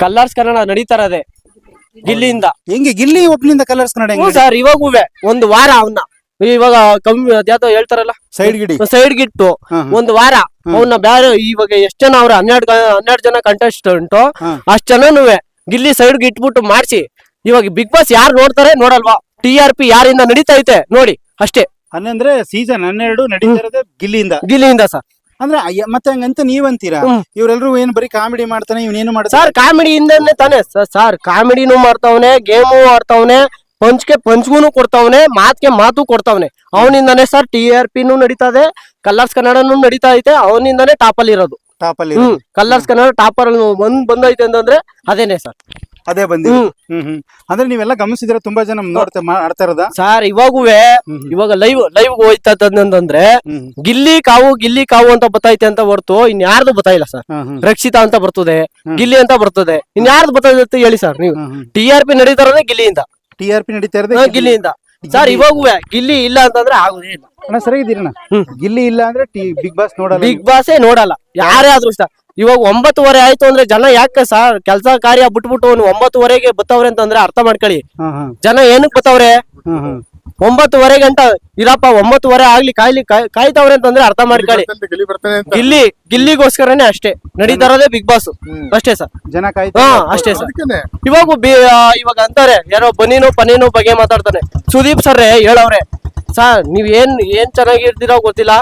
Colours Kannada ನಡೀತಾ ಇರೋದೆ ಗಿಲ್ಲಿಯಿಂದ. ಹೆಂಗೆ ಗಿಲ್ಲಿ ಒಬ್ಬನಿಂದ ಕಲರ್ಸ್ ಕನ್ನಡ ಹ್ಞೂ ಸರ್ ಹೂವೆ ಒಂದು ವಾರ ಅವನ್ನ. ಇವಾಗ ಕಮ್ಮಿ ಅದ್ಯಾವ್ದೋ ಹೇಳ್ತಾರಲ್ಲ? ಸೈಡ್ ಗಿಡಿ. ಸೈಡ್ ಗಿಟ್ಟು. ಹಾ, ಹಾ. ಒಂದು ವಾರ. ಅವನ್ನ ಬೇರೆ ಇವಾಗ ಎಷ್ಟ್ ಜನ ಅವ್ರ ಹನ್ನೆರಡು ಹನ್ನೆರಡು ಜನ ಕಂಟೆಸ್ಟ್ ಉಂಟು ಅಷ್ಟ್ ಜನನುವೆ ಗಿಲ್ಲಿ ಸೈಡ್ ಇಟ್ಬಿಟ್ಟು ಮಾಡ್ಸಿ. ಇವಾಗ ಬಿಗ್ ಬಾಸ್ ಯಾರು ನೋಡ್ತಾರೆ ನೋಡಲ್ವಾ? ಟಿ ಆರ್ ಪಿ ಯಾರಿಂದ ನಡೀತಾ ಐತೆ ನೋಡಿ ಅಷ್ಟೇ. ಹನ್ನಂದ್ರೆ ಸೀಸನ್ ಹನ್ನೆರಡು ನಡೀತಾ ಇರೋದೇ ಗಿಲ್ಲಿಯಿಂದ. ಗಿಲ್ಲಿಯಿಂದ ಸರ್. ಅಂದ್ರೆ ಅಯ್ಯ- ಮತ್ತೆ ಹಂಗಂತ ನೀವಂತೀರಾ? ಇವರೆಲ್ಲರೂ ಇವ್ರೆಲ್ರು ಏನ್ ಬರೀ ಕಾಮಿಡಿ ಮಾಡ್ತಾನೆ ಇವನೇನು ಮಾಡ್ತಾನೆ? ಸರ್ ಕಾಮಿಡಿ ಕಾಮಿಡಿಯಿಂದನೇ ತಾನೆ. ಸರ್ ಕಾಮಿಡಿನೂ ಮಾಡ್ತಾವನೆ ಗೇಮು ಆಡ್ತಾವನೆ ಪಂಚ್ಗೆ ಪಂಚ್ಗೂನು ಕೊಡ್ತಾವನೆ ಮಾತ್ಗೆ ಮಾತು ಕೊಡ್ತಾವನೆ. ಅವನಿಂದಾನೆ ಸರ್ ಟಿ ಆರ್ ಪಿನೂ ನಡೀತದೆ ಕಲರ್ಸ್ ಕನ್ನಡನು ನಡೀತಾ ಐತೆ ಅವನಿಂದಾನೆ ಟಾಪ್ ಅಲ್ಲಿ ಇರೋದು ಟಾಪ್ ಅಲ್ಲಿ ಹ್ಮ್ ಕಲರ್ಸ್ ಕನ್ನಡ ಟಾಪರ್ ಒಂದ್ ಬಂದೈತೆ ಅಂತಂದ್ರೆ ಅದೇನೆ ಸರ್. ಅದೇ ಬಂದಿ ಹ್ಮ್. ಹ್ಮ್ ಹ್ಮ್. ಅಂದ್ರೆ ನೀವೆಲ್ಲ ಗಮನಿಸಿದ್ರೆ ತುಂಬಾ ಜನ ನೋಡ್ತಾ ಮಾಡ್ತಾ ಇರೋದ? ಸರ್ ಇವಾಗುವೆ ಇವಾಗ ಲೈವ್ ಲೈವ್ ಹೋಯ್ತಂದ್ರೆ ಅಂತಂದ್ರೆ ಗಿಲ್ಲಿ ಕಾವು ಗಿಲ್ಲಿ ಕಾವು ಅಂತ ಬತ್ತೈತೆ ಅಂತ ಹೊರತು ಇನ್ ಯಾರ್ದು ಬತ್ತಾಯಿಲ್ಲ ಸರ್? ರಕ್ಷಿತ ಅಂತ ಬರ್ತದೆ ಗಿಲ್ಲಿ ಅಂತ ಬರ್ತದೆ. ಇನ್ ಯಾರ್ದು ಬರ್ತದೆ ಹೇಳಿ ಸರ್ ನೀವು. ಟಿ ಆರ್ ಪಿ ನಡೀತಾ ಇರೋದೇ ಗಿಲ್ಲಿಯಿಂದ. ಟಿ ಆರ್ ಪಿ ನಡೀತಾ ಇರೋದೇ ಗಿಲ್ಲಿಯಿಂದ. ಸರ್ ಇವಾಗುವೆ ಗಿಲ್ಲಿ ಇಲ್ಲ ಅಂತಂದ್ರೆ ಆಗುದೇ ಇಲ್ಲ. ಅಣ್ಣ ಸರಿಯಾಗಿದ್ದೀರಣ್ಣ? ಹ್ಮ್. ಗಿಲ್ಲಿ ಇಲ್ಲ ಅಂದ್ರೆ ಬಿಗ್ ಬಾಸ್ ನೋಡಲ್ಲ ಬಿಗ್ ಬಾಸೇ ನೋಡಲ್ಲ. ಯಾರೇ ಆದ್ರೂ ಇಷ್ಟ ಇವಾಗ ಒಂಬತ್ತುವರೆ ಆಯ್ತು ಅಂದ್ರೆ ಜನ ಯಾಕೆ ಸರ್ ಕೆಲಸ ಕಾರ್ಯ ಬಿಟ್ಬಿಟ್ಟು ಅವ್ನು ಒಂಬತ್ತುವರೆಗೆ ಬತ್ತವ್ರೆ ಅಂತಂದ್ರೆ ಅರ್ಥ ಮಾಡ್ಕೊಳ್ಳಿ. ಜನ ಏನಕ್ ಬತ್ತವ್ರೆ? ಅಂತ ಒಂಬತ್ತುವರೆ ಗಂಟ ಇರಪ್ಪ ಒಂಬತ್ತುವರೆ ಆಗ್ಲಿ ಕಾಯ್ಲಿ ಕಾಯ್- ಕಾಯ್ತವ್ರೆ ಅಂತಂದ್ರೆ ಅರ್ಥ ಮಾಡ್ಕೊಳ್ಳಿ. ಗೆಲ್ಲಿ ಅಂತ. ಗಿಲ್ಲಿಗೋಸ್ಕರನೇ ಅಷ್ಟೇ. ನಡೀತಾ ಇರೋದೇ ಬಿಗ್ ಬಾಸ್. ಅಷ್ಟೇ ಸರ್. ಜನ ಕಾಯ್ತಾ ಹಾ ಅಷ್ಟೇ ಸರ್. ಇವಾಗ ಬಿ- ಇವಾಗ ಅಂತಾರೆ ಯಾರೋ ಬನೀನು ಪನೀನು ಬಗ್ಗೆ ಮಾತಾಡ್ತಾನೆ. ಸುದೀಪ್ ಸರ್ ಹೇಳವ್ರೆ ಸರ್ ನೀವ್ ಏನ್ ಏನ್ ಚೆನ್ನಾಗಿರ್ತೀರೋ ಗೊತ್ತಿಲ್ಲ.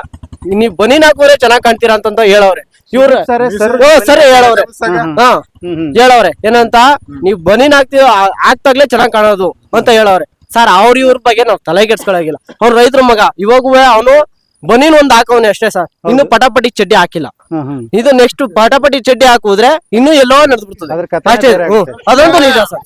ನೀವ್ ಬನೀನ್ ಹಾಕೋರೆ ಚೆನ್ನಾಗ್ ಕಾಣ್ತೀರಾ ಅಂತಂತ ಹೇಳವ್ರೆ. ಇವ್ರು ಸರಿ ಸರ್. ಓ ಸರ್ ಹೇಳವ್ರೆ. ಹಾ. ಹೇಳವ್ರೆ ಏನಂತ? ನೀವ್ ಬನಿನ್ ಹಾಕ್ತೀವ ಆಗ್ತಾಗ್ಲೇ ಚೆನ್ನಾಗ್ ಕಾಣೋದು ಅಂತ ಹೇಳವ್ರೆ. ಸರ್ ಅವ್ರ ಇವ್ರ ಬಗ್ಗೆ ನಾವ್ ತಲೆ ಕೆಡ್ಸ್ಕೊಳಗಿಲ್ಲ. ಅವ್ರ ರೈತರ ಮಗ ಇವಾಗುವೇ ಅವನು ಬನಿನ್ ಒಂದ್ ಹಾಕವ್ನೆ ಅಷ್ಟೇ ಸರ್. ಇನ್ನು ಪಟಾಪಟಿ ಚಡ್ಡಿ ಹಾಕಿಲ್ಲ. ಇದು ನೆಕ್ಸ್ಟ್ ಪಟಾಪಟಿ ಚಡ್ಡಿ ಹಾಕುದ್ರೆ ಇನ್ನು ಎಲ್ಲೋ ನಡೆದ್ಬಿಡ್ತದೆ ಅದ್ರ ಕಥೆ ಅಷ್ಟೇ ಬೇರೆ ಹ್ಮ್. ಆಗುತ್ತೆ. ಅದಂತೂ ನಿಜ ಸರ್.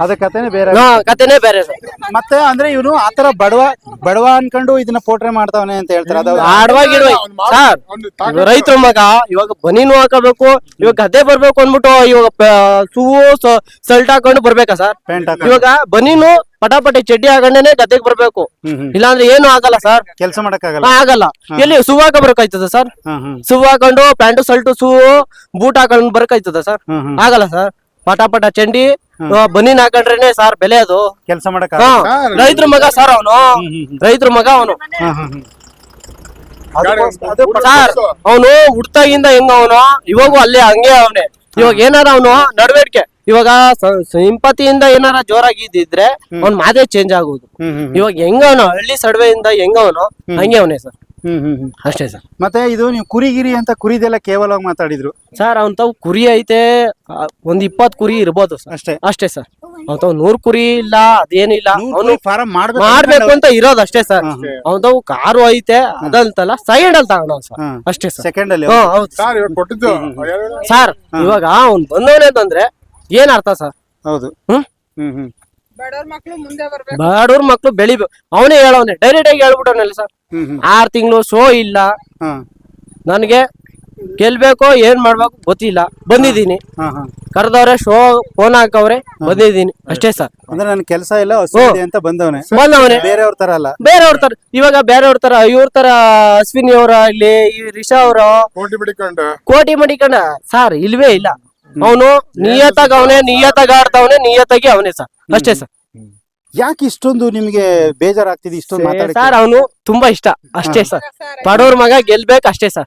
ಅದ ಕಥೆನೇ ಬೇರೆ ಹಾ ಕಥೆನೇ ಬೇರೆ ಸರ್. ಮತ್ತೆ ಅಂದ್ರೆ ಇವನು ಆತರ ಬಡವ ಬಡವ ಅನ್ಕೊಂಡು ಇದನ್ನ ಪೋಟ್ರೆ ಮಾಡ್ತಾವನೆ ಅಂತ ಹೇಳ್ತಾರೆ. ಅದು ಆಡ್ವಾಗ ಇಡ್ವಾಗ ಅವ್ನ್ ಮಾಡ್- ಸರ್ ರೈತರ ಮಗ ಇವಾಗ ಬನಿನೂ ಹಾಕಬೇಕು ಇವಾಗ ಗದ್ದೆ ಬರ್ಬೇಕು ಅಂದ್ಬಿಟ್ಟು ಇವಾಗ ಸೂ ಸಲ್ಟ್ ಹಾಕೊಂಡು ಬರ್ಬೇಕಾ ಸರ್? ಪ್ಯಾಂಟ್ ಹಾಕೊಂಡು. ಇವಾಗ ಬನೀನು ಪಟಾಪಟಿ ಚಡ್ಡಿ ಹಾಕೊಂಡೇನೆ ಗದ್ದೆಗೆ ಬರ್ಬೇಕು. ಇಲ್ಲಾಂದ್ರೆ ಏನು ಆಗಲ್ಲ ಸರ್. ಕೆಲಸ ಮಾಡಕ್ಕಾಗಲ್ಲ. ಆಗಲ್ಲ. ಎಲ್ಲಿ ಸುವ್ ಹಾಕ ಬರಕಾಯ್ತದ ಸರ್? ಸುವ್ ಹಾಕೊಂಡು ಪ್ಯಾಂಟು ಸಲ್ಟು ಸೂ ಬೂಟ್ ಹಾಕೊಂಡು ಬರಕಾಯ್ತದ ಸರ್? ಆಗಲ್ಲ ಸರ್. ಪಟಾಪಟ ಚಂಡಿ ಬನ್ನಿನ ಹಾಕೊಂಡ್ರೇನೆ ಸರ್ ಬೆಲೆ ಅದು. ಕೆಲಸ ಮಾಡಕ್ ರೈತರ ಮಗ ಸರ್ ಅವನು. ರೈತರ ಮಗ ಅವನು. ಸರ್ ಅವನು ಹುಡ್ತಾಗಿಂದ ಹೆಂಗ ಅವನು? ಇವಾಗೂ ಅಲ್ಲೇ ಹಂಗೆ ಅವನೇ. ಇವಾಗ ಏನಾರ ಅವನು ನಡವಳಿಕೆ ಇವಾಗ ಸಿಂಪತಿಯಿಂದ ಏನಾರ ಜೋರಾಗಿ ಇದ್ದಿದ್ರೆ ಅವ್ನ್ ಮಾದೇ ಚೇಂಜ್ ಆಗುದು. ಇವಾಗ ಹೆಂಗವನು ಹಳ್ಳಿ ಸಡವೆಯಿಂದ ಹೆಂಗವನು ಹಂಗೆ ಅವನೇ ಸರ್. ಹ್ಮ್ ಹ್ಮ್ ಹ್ಮ್. ಅಷ್ಟೇ ಸರ್. ಮತ್ತೆ ಇದು ನೀವು ಕುರಿಗಿರಿ ಅಂತ ಕುರಿದೆಲ್ಲ ಕೇವಲವಾಗಿ ಮಾತಾಡಿದ್ರು. ಸರ್ ಅವನ್ ತಾವ್ ಕುರಿ ಐತೆ ಒಂದ್ ಇಪ್ಪತ್ ಕುರಿ ಇರ್ಬೋದು ಸರ್. ಅಷ್ಟೇ. ಅಷ್ಟೇ ಸರ್. ಅವ್ ತಾವ್ ನೂರ್ ಕುರಿ ಇಲ್ಲ ಅದೇನಿಲ್ಲ. ಅವನು ಫಾರಂ ಮಾಡ್ಬೇಕು ಮಾಡ್ಬೇಕು ಅಂತ ಇರೋದು ಅಷ್ಟೇ ಸರ್. ಅವನ್ ತಾವ್ ಕಾರು ಐತೆ ಅದಂತಲ್ಲ ಸೆಕೆಂಡ್ ಅಲ್ಲಿ ತಗೊಂಡ ಸರ್. ಅಷ್ಟೇ ಸರ್. ಸೆಕೆಂಡ್ ಅಲ್ಲಿ. ಸರ್ ಇವಾಗ ಕೊಟ್ಟಿದ್ದು. ಸರ್ ಇವಾಗ ಅವ್ನ್ ಬಂದವನೇ ಅಂತಂದ್ರೆ ಏನ್ ಅರ್ಥ ಸರ್? ಹೌದು. ಹ್ಮ್? ಹ್ಮ್ ಹ್ಮ್. ಬಡವ್ರ ಮಕ್ಳು ಮುಂದೆ ಬರ್ಬೇಕು. ಬಡವ್ರ ಮಕ್ಳು ಬೆಳಿಬೇಕು ಅವನೇ ಹೇಳವನೆ ಡೈರೆಕ್ಟ್ ಆಗಿ ಹೇಳ್ಬಿಟ್ಟವನಲ್ಲ ಸರ್. ಹ್ಮ್ ಹ್ಮ್. ಆರ್ ತಿಂಗಳು ಶೋ ಇಲ್ಲ. ಹಾ. ನನಗೆ ಗೆಲ್ಬೇಕೋ ಏನ್ ಮಾಡ್ಬೇಕು ಗೊತ್ತಿಲ್ಲ. ಬಂದಿದ್ದೀನಿ. ಹಾ ಹಾ. ಕರೆದವ್ರೆ ಶೋ ಫೋನ್ ಹಾಕವ್ರೆ ಬಂದಿದ್ದೀನಿ. ಅಷ್ಟೇ ಸರ್. ಅಂದ್ರೆ ನನ್ ಕೆಲಸ ಇಲ್ಲ ಹಸು ಇದೆ ಅಂತ ಬಂದವನೆ. ಬಂದವನೇ. ಬೇರೆಯವ್ರ ತರ ಅಲ್ಲ. ಬೇರೆಯವ್ರ ತರ ಇವಾಗ ಬೇರೆಯವ್ರ ತರ ಇವ್ರ ತರ ಅಶ್ವಿನಿ ಅವ್ರ ಇಲ್ಲಿ ಈ ರಿಷಾ ಅವ್ರ ಕೋಟಿ ಬಿಡಿಕೊಂಡು ಕೋಟಿ ಮಡಿಕೊಂಡ. ಸರ್ ಇಲ್ವೇ ಇಲ್ಲ. ಅವನು ನಿಯತಾಗ ಅವನೇ ನಿಯತಾಗ ಆಡ್ತಾವನೆ ನಿಯತ್ತಾಗಿ ಅವನೇ ಸರ್. ಅಷ್ಟೇ ಸರ್. ಯಾಕೆ ಇಷ್ಟೊಂದು ನಿಮ್ಗೆ ಬೇಜಾರಾಗ್ತಿದೆ ಇಷ್ಟೊಂದು ಮಾತಾಡಿ ಸರ್ ಅವನು ತುಂಬಾ ಇಷ್ಟ. ಅಷ್ಟೇ ಸರ್. ಬಡವ್ರ ಮಗ ಗೆಲ್ಬೇಕು ಅಷ್ಟೇ ಸರ್.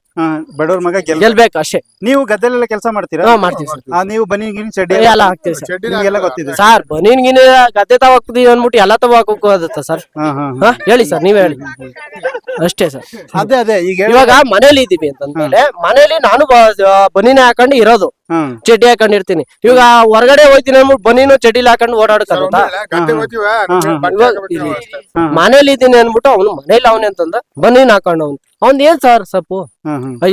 ಬಡವ್ರ ಮಗ ಗೆಲ್ ಗೆಲ್ಬೇಕು ಅಷ್ಟೇ. ನೀವು ಗದ್ದೆಲೆಲ್ಲ ಕೆಲಸ ಮಾಡ್ತೀರಾ? ಹಾ ಮಾಡ್ತೀವಿ ಸರ್. ಆ, ನೀವು ಬನ್ನಿ ಗಿನಿ ಚಡ್ಡಿ ಎಲ್ಲ ಹಾಕ್ತೀವಿ ಸರ್. ನಿಮ್ಗೆಲ್ಲ ಗೊತ್ತಿದೆ. ಸರ್ ಬನೀನ್ ಗಿನಿ ಗದ್ದೆ ತವ ಅನ್ಬಿಟ್ಟು ಎಲ್ಲ ತವ ಆಗುತ್ತಾ ಸರ್? ಹಾ ಹಾ ಹಾ. ಹೇಳಿ ಸರ್ ನೀವ್ ಹೇಳಿ. ಅಷ್ಟೇ ಸರ್. ಅದೇ ಅದೇ ಈಗ ಹೇಳ- ಇವಾಗ ಮನೇಲಿ ಇದೀವಿ ಅಂತಂದ್ಮೇಲೆ ಮನೇಲಿ ನಾನು ಬನೀನ ಹಾಕೊಂಡು ಇರೋದು. ಚಡ್ಡಿ ಹಾಕೊಂಡಿರ್ತೀನಿ. ಇವಾಗ ಹೊರಗಡೆ ಹೋಯ್ತೀನಿ ಅಂದ್ಬಿಟ್ಟು ಬನೀನು ಚಡ್ಡಿಲಿ ಹಾಕೊಂಡು ಓಡಾಡ್ತಾರ ಗದ್ದೆ ಹೋಗ್ತೀವ ಬಟ್ಟೆ ಹಾಕ್ಕೊಬರ್ತೀವಿ ಅಷ್ಟೇ. ಮನೇಲಿ ಇದೀನಿ ಅನ್ಬಿಟ್ಟು ಅವನು ಮನೇಲಿ ಅವನೇ ಅಂತಂದ ಬನ್ನಿ ನಾಕೊಂಡು ಅವ್ನು. ಅವ್ನ್ ಏನ್ ಸರ್ ಸಪ್ಪು?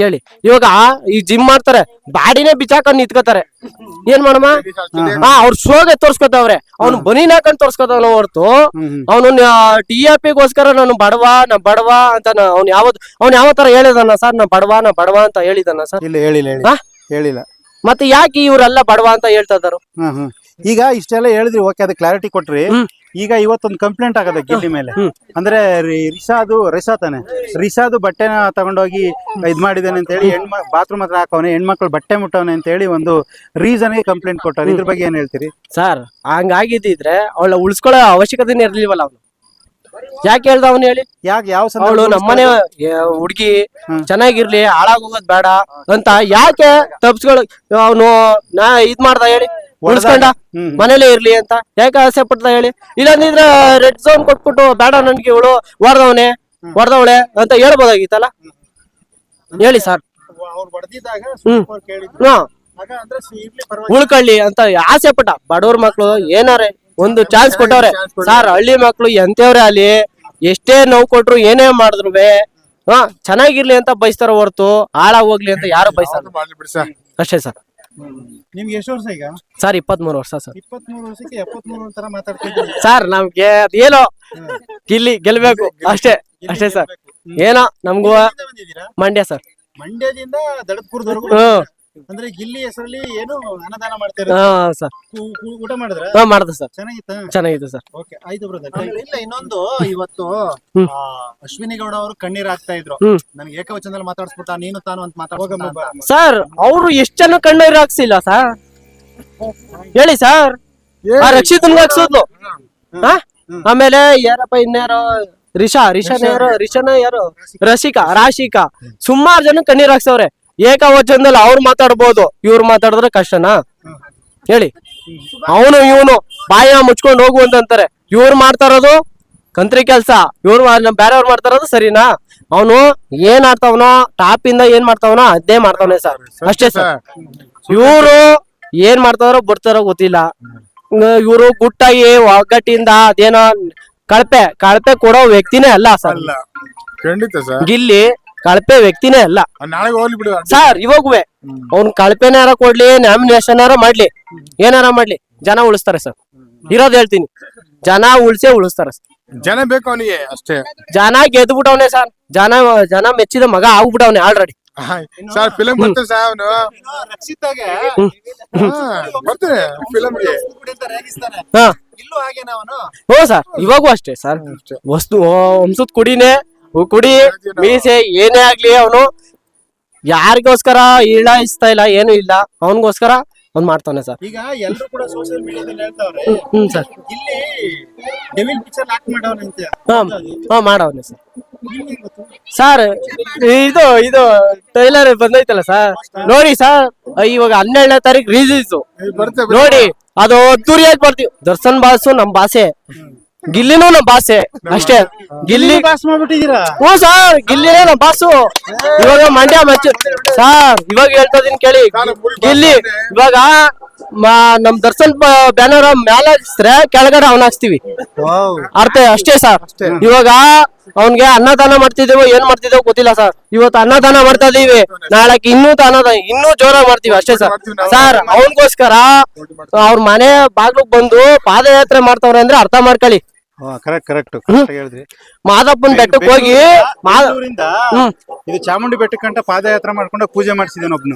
ಹೇಳಿ ಇವಾಗ ಈ ಜಿಮ್ ಮಾಡ್ತಾರೆ ಬಾಡಿನೇ ಬಿಚಾಕೊಂಡ್ ನಿಂತ್ಕೋತಾರೆ. ಏನ್ ಮಾಡಮ್ಮ? ಹಾ ಅವ್ರ ಶೋಗೆ ತೋರ್ಸ್ಕೊತಾವ್ರೆ. ಅವ್ನು ಬನಿ ಹಾಕೊಂಡ್ ತೋರ್ಸ್ಕೊತಾವ ಹೊರ್ತು. ಅವನು ಟಿ ಆರ್ ಪಿಗೋಸ್ಕರ ನಾನು ಬಡವ ನಾ ಬಡವ ಅಂತ ಅವ್ನು ಯಾವತ್ ಅವ್ನು ಯಾವ ತರ ಹೇಳಿದಾನ ಸರ್ ನಾ ಬಡವ ನಾ ಬಡವ ಅಂತ ಹೇಳಿದಾನ ಸರ್? ಇಲ್ಲ ಹೇಳಿಲ್ಲ ಹೇಳಿ ಹೇಳಿಲ್ಲ. ಮತ್ತೆ ಯಾಕೆ ಇವರೆಲ್ಲ ಬಡವ ಅಂತ ಹೇಳ್ತಾ ಇದಾರು? ಈಗ ಇಷ್ಟೆಲ್ಲ ಹೇಳಿದ್ರಿ ಓಕೆ ಅದು ಕ್ಲಾರಿಟಿ ಕೊಟ್ರಿ. ಈಗ ಇವತ್ತೊಂದು ಕಂಪ್ಲೇಂಟ್ ಆಗದೆ ಗಿಲ್ಲಿ ಮೇಲೆ. ಅಂದ್ರೆ ರಿ- ರಿಷಾದು ರಿಷಾ ತಾನೆ ರಿಷಾದು ಬಟ್ಟೆನ ತಗೊಂಡೋಗಿ ಇದ್ ಮಾಡಿದಾನೆ ಅಂತ ಹೇಳಿ ಹೆಣ್ಮ ಬಾತ್ರೂಮ್ ಹತ್ರ ಹಾಕವನೆ ಹೆಣ್ಮಕ್ಳು ಬಟ್ಟೆ ಮುಟ್ಟವನೆ ಅಂತ ಹೇಳಿ ಒಂದು ರೀಸನ್ಗೆ ಕಂಪ್ಲೇಂಟ್ ಕೊಟ್ಟವ್ರೆ ಇದ್ರ ಬಗ್ಗೆ ಏನ್ ಹೇಳ್ತೀರಿ? ಸರ್ ಹಂಗಾಗಿದ್ದಿದ್ರೆ ಅವಳ ಉಳಿಸ್ಕೊಳ್ಳೋ ಅವಶ್ಯಕತೆನೇ ಇರ್ಲಿಲ್ವಲ್ಲ ಅವನು? ಯಾಕೆ ಹೇಳ್ದ ಅವನು ಹೇಳಿ? ಯಾಕೆ ಯಾವ ಅವಳು ನಮ್ಮನೆ ಹುಡುಗಿ ಚೆನ್ನಾಗಿರ್ಲಿ ಚೆನ್ನಾಗಿರ್ಲಿ ಹಾಳಾಗೋಗೋದ್ ಬೇಡ ಅಂತ ಯಾಕೆ ತಪ್ಸ್ಕೊಳ ಅವನು ನಾ ಇದ್ ಮಾಡ್ದ ಹೇಳಿ? ಉಳಿಸ್ಕೊಂಡ ಮನೇಲೆ ಇರ್ಲಿ ಅಂತ. ಯಾಕೆ ಆಸೆ ಪಡ್ತಾ ಹೇಳಿ? ಇಲ್ಲಂದಿದ್ರ ರೆಡ್ ಝೋನ್ ಕೊಟ್ಬಿಟ್ಟು ಬೇಡ ನನ್ಗೆ ಇವಳು ಹೊಡೆದವನೆ ಹೊಡೆದವಳೆ ಅಂತ ಹೇಳ್ಬೋದಾಗಿತ್ತಲ್ಲ? ಹೇಳಿ ಸರ್ ಉಳ್ಕಳ್ಳಿ ಅಂತ ಆಸೆ ಪಟ್ಟ. ಬಡವ್ರ ಮಕ್ಳು ಏನಾರೆ? ಒಂದು ಚಾನ್ಸ್ ಕೊಟ್ಟವ್ರೆ. ಸರ್ ಹಳ್ಳಿ ಮಕ್ಳು ಎಂತವ್ರೆ ಅಲ್ಲಿ? ಎಷ್ಟೇ ನೋವು ಕೊಟ್ರು ಏನೇ ಮಾಡಿದ್ರು ಹಾ ಚೆನ್ನಾಗಿರ್ಲಿ ಅಂತ ಬಯಸ್ತಾರ ಹೊರ್ತು. ಹಾಳಾಗ್ ಹೋಗ್ಲಿ ಅಂತ ಯಾರು ಬಯಸ್ತಾರ ಅಷ್ಟೇ ಸರ್ ನಿಮ್ಗೆ ಎಷ್ಟು ವರ್ಷ ಈಗ? ಸರ್ ಇಪ್ಪತ್ಮೂರು ವರ್ಷ ಸರ್. ಇಪ್ಪತ್ಮೂರು ವರ್ಷಕ್ಕೆ ಎಪ್ಪತ್ಮೂರು ತರ ಮಾತಾಡ್ತೀವಿ ಸರ್ ನಮ್ಗೆ ಏನೋ ಗಿಲ್ಲಿ ಗೆಲ್ಬೇಕು ಅಷ್ಟೇ ಅಷ್ಟೇ ಸರ್. ಏನೋ ನಮ್ಗೂ ಮಂಡ್ಯ ಸರ್. ಮಂಡ್ಯದಿಂದ ದಡದ್ಪುರದವರೆಗೂ ಹ್ಮ್. ಅಂದ್ರೆ ಗಿಲ್ಲಿ ಹೆಸರಲ್ಲಿ ಏನು ಅನ್ನದಾನ ಮಾಡ್ತಾರೆ ಹಾ ಸರ್. ಊಟ ಮಾಡಿದ್ರ? ಹಾ ಮಾಡ್ದೆ ಸರ್. ಚೆನ್ನಾಗಿತ್ತ? ಚೆನ್ನಾಗಿದೆ ಸರ್. ಓಕೆ ಆಯ್ತು ಬ್ರದರ್ ಇಲ್ಲ ಇನ್ನೊಂದು ಇವತ್ತು. ಆ, ಅಶ್ವಿನಿ ಗೌಡ ಅವರು ಕಣ್ಣೀರ್ ಹಾಕ್ತಾ ಇದ್ರು. ಹ್ಮ್. ನನಗೆ ಏಕವಚನದಲ್ಲಿ ಮಾತಾಡ್ಸ್ಬಿಟ್ಟ ನೀನು ತಾನು ಅಂತ ಮಾತಾಡ್ಸ್ಬಿಟ್ಟ ಸರ್ ಅವರು ಎಷ್ಟ್ ಜನ ಕಣ್ಣೀರ್ ಹಾಕ್ಸಿಲ್ಲ ಸರ್? ಹೇಳಿ ಸರ್. ಆ ರಕ್ಷಿತನ್ಗೆ ಹಾಕ್ಸೋದ್ಲು ಹಾ? ಆಮೇಲೆ ಯಾರಪ್ಪ ಇನ್ಯಾರೋ? ರಿಷಾ ರಿಷಾನ ಯಾರು? ರಿಷಾನ ಯಾರು? ರಸಿಕಾ ರಾಶಿಕಾ. ಸುಮಾರು ಜನ ಕಣ್ಣೀರ್ ಹಾಕ್ಸವ್ರೆ. ಏಕವಚನದಲ್ಲಿ ಅವ್ರು ಮಾತಾಡ್ಬೋದು ಇವ್ರು ಮಾತಾಡಿದ್ರೆ ಕಷ್ಟನಾ? ಹೇಳಿ. ಅವನು ಇವನು ಬಾಯ ಮುಚ್ಕೊಂಡು ಹೋಗು ಅಂತಂತಾರೆ ಇವ್ರು ಮಾಡ್ತಾ ಇರೋದು ಕಂತ್ರಿ ಕೆಲ್ಸ. ಇವ್ರು ಬೇರೆಯವ್ರು ಮಾಡ್ತಾ ಇರೋದು ಸರಿನಾ? ಅವನು ಏನ್ ಆಡ್ತಾವನೋ ಟಾಪ್ ಇಂದ ಏನ್ ಮಾಡ್ತಾವನೋ ಅದೇ ಮಾಡ್ತಾವನೆ ಸರ್. ಅಷ್ಟೇ ಸರ್. ಇವರು ಏನ್ ಮಾಡ್ತಾವ್ರೋ ಬರ್ತಾರೋ ಗೊತ್ತಿಲ್ಲ. ಇವರು ಗುಟ್ಟಾಗಿ ಒಗ್ಗಟ್ಟಿಂದ ಅದೇನೋ ಕಳಪೆ ಕಳಪೆ ಕೊಡೋ ವ್ಯಕ್ತಿನೇ ಅಲ್ಲ ಸರ್. ಇಲ್ಲಿ ಖಂಡಿತ ಸರ್. ಗಿಲ್ಲಿ ಕಳಪೆ ವ್ಯಕ್ತಿನೇ ಅಲ್ಲ. ನಾಳೆ ಹೋಗ್ಲಿ ಬಿಡು ಸರ್ ಇವಾಗುವೆ. ಅವ್ನ್ ಕಳಪೆನಾರ ಕೊಡ್ಲಿ ನಾಮಿನೇಷನ್ ಮಾಡ್ಲಿ. ಏನಾರ ಮಾಡ್ಲಿ. ಜನ ಉಳಿಸ್ತಾರೆ ಸರ್ ಇರೋದ್ ಹೇಳ್ತೀನಿ. ಜನ ಉಳ್ಸೇ ಉಳಿಸ್ತಾರೆ. ಜನ ಬೇಕು ಅವನಿಗೆ ಅಷ್ಟೇ. ಜನ ಗೆದ್ಬಿಟ್ಟವನೆ ಸರ್ ಜನ ಜನ ಮೆಚ್ಚಿದ ಮಗ ಆಗ್ಬಿಟ್ಟವ್ನೆ ಆಲ್ರೆಡಿ ಸರ್ ಫಿಲಂ ಬರ್ತಾರೆ ಸರ್ ಅವನು. ರಕ್ಷಿತಾಗೆ ಬರ್ತಾರೆ ಫಿಲಂಗೆ ಹಾ ಇಲ್ಲೂ ಹಾಗೇನ ಅವನು? ಹ್ಞೂ ಸರ್ ಇವಾಗೂ ಅಷ್ಟೇ ಸರ್ ವಸ್ತು ಹಂಸದ್ ಕುಡಿನೇ ಕುಡಿ ಮೀಸೆ ಏನೇ ಆಗ್ಲಿ ಅವನು ಯಾರಿಗೋಸ್ಕರ ಇಳಿಸ್ತಾ ಇಲ್ಲ ಏನು ಇಲ್ಲ. ಅವನಿಗೋಸ್ಕರ ಅವ್ನ್ ಮಾಡ್ತಾನೆ ಸರ್. ಈಗ ಎಲ್ಲರೂ ಕೂಡ ಸೋಶಿಯಲ್ ಮೀಡಿಯಾದಲ್ಲಿ ಹೇಳ್ತಾವ್ರೆ ಹ್ಮ್ ಸರ್. ಇಲ್ಲಿ ಡೆವಿಲ್ ಪಿಕ್ಚರ್ ಲಾಕ್ ಮಾಡವನೆ ಅಂತ. ಹಾ ಮಾಡವ್ನೆ ಸರ್. ಸರ್ ಇದು ಇದು ಟ್ರೈಲರ್ ಬಂದೈತಲ್ಲ ಸರ್. ನೋಡಿ ಸರ್ ಇವಾಗ ಹನ್ನೆರಡನೇ ತಾರೀಕು ರಿಲೀಸ್ ನೋಡಿ ಅದು ಅದ್ದೂರಿಯಾಗಿ ಬರ್ತೀವಿ. ದರ್ಶನ್ ಬಾಸು ನಮ್ ಭಾಷೆ ಗಿಲ್ಲಿನೂ ನಮ್ ಭಾಷೆ ಅಷ್ಟೇ. ಗಿಲ್ಲಿ ಪಾಸ್ ಮಾಡ್ಬಿಟ್ಟಿದೀರಾ ಹ್ಞೂ ಸರ್ ಗಿಲ್ಲಿನೇ ನಮ್ ಬಾಸು ಇವಾಗ ಮಂಡ್ಯ ಮಚ್ಚ ಸರ್ ಇವಾಗ ಹೇಳ್ತಾ ಇದೀನಿ ಕೇಳಿ. ಗಿಲ್ಲಿ ಇವಾಗ ಮ- ನಮ್ ದರ್ಶನ್ ಬ್ಯಾನರ್ ಮ್ಯಾಲ ಹಾಕ್ಸ್ರೆ ಕೆಳಗಡೆ ಅವನ ಹಾಕ್ಸ್ತೀವಿ. ಅರ್ಥ ಅಷ್ಟೇ ಸರ್ ಇವಾಗ ಅವನ್ಗೆ ಅನ್ನದಾನ ಮಾಡ್ತಿದ್ದೇವೋ ಏನ್ ಮಾಡ್ತಿದ್ದೇವೋ ಗೊತ್ತಿಲ್ಲ ಸರ್ ಇವತ್ತು ಅನ್ನದಾನ ಮಾಡ್ತಾ ಇದೀವಿ. ನಾಳಕ್ಕೆ ಇನ್ನೂ ಅನ್ನದಾನ ಇನ್ನೂ ಜೋರಾಗಿ ಮಾಡ್ತೀವಿ ಅಷ್ಟೇ ಸರ್ ಸರ್ ಅವನಿಗೋಸ್ಕರ ಅವ್ರ ಮನೆ ಬಾಗ್ಲಿಗ್ ಬಂದು ಪಾದಯಾತ್ರೆ ಮಾಡ್ತಾವ್ರೆ ಅಂದ್ರೆ ಅರ್ಥ ಮಾಡ್ಕೊಳ್ಳಿ. ಕರೆಕ್ಟ್ ಕರೆಕ್ಟ್ ಹೇಳಿದ್ರಿ. ಮಾದಪ್ಪನ್ ಬೆಟ್ಟಕ್ಕೆ ಹೋಗಿ ಬೆಂಗಳೂರಿಂದ ಇದು ಚಾಮುಂಡಿ ಬೆಟ್ಟಕ್ಕಂಟ ಪಾದಯಾತ್ರೆ ಮಾಡ್ಕೊಂಡು ಪೂಜೆ ಮಾಡಿಸಿದ್ದೇನೆ ಒಬ್ನು.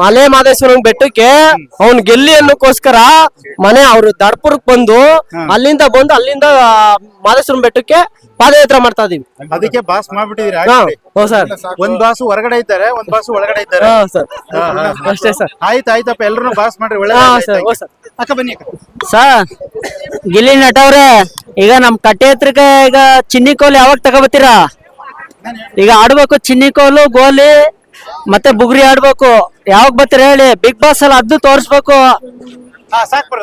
ಮಲೆ ಮಾದೇಶ್ವರನ ಬೆಟ್ಟಕ್ಕೆ ಅವ್ನ್ ಗೆಲ್ಲಿ ಅನ್ನೋಕ್ಕೋಸ್ಕರ ಮನೆ ಅವ್ರು ದಡ್ಪುರಕ್ ಬಂದು ಅಲ್ಲಿಂದ ಬಂದು ಅಲ್ಲಿಂದ ಮಾದೇಶ್ವರನ ಬೆಟ್ಟಕ್ಕೆ ಪಾದಯಾತ್ರೆ ಮಾಡ್ತಾ ಇದೀವಿ. ಅದಕ್ಕೆ ಬಾಸ್ ಮಾಡ್ಬಿಟ್ಟಿದೀರಿ ಹೌದ್. ಸರ್. ಒಂದ್ ಬಾಸು ಹೊರಗಡೆ ಇದ್ದಾರೆ ಒಂದ್ ಬಾಸು ಒಳಗಡೆ ಇದ್ದಾರೆ. ಅಷ್ಟೇ ಸರ್. ಆಯ್ತು ಆಯ್ತಪ್ಪ ಎಲ್ರು ಬಾಸ್ ಮಾಡ್ರಿ ಒಳ್ಳೆ ಸರ್. ಅಕ್ಕ ಬನ್ನಿ ಅಕ್ಕ. ಸರ್ ಗಿಲ್ಲಿ ನಟವ್ರೆ ಈಗ ನಮ್ ಕಟ್ಟೆ ಹತ್ರಕ ಈಗ ಚಿನ್ನಿ ಕೋಲು ಯಾವಾಗ ತಗೋಬತ್ತೀರಾ? ಈಗ ಆಡ್ಬೇಕು ಚಿನ್ನಿ ಕೋಲು ಗೋಲಿ ಮತ್ತೆ ಬುಗುರಿ ಆಡ್ಬೇಕು. ಯಾವಾಗ ಬರ್ತೀರಾ ಹೇಳಿ? ಬಿಗ್ ಬಾಸ್ ಅಲ್ಲಿ ಅದ್ದು ತೋರಿಸ್ಬೇಕು. ಹಾ ಸಾಕ್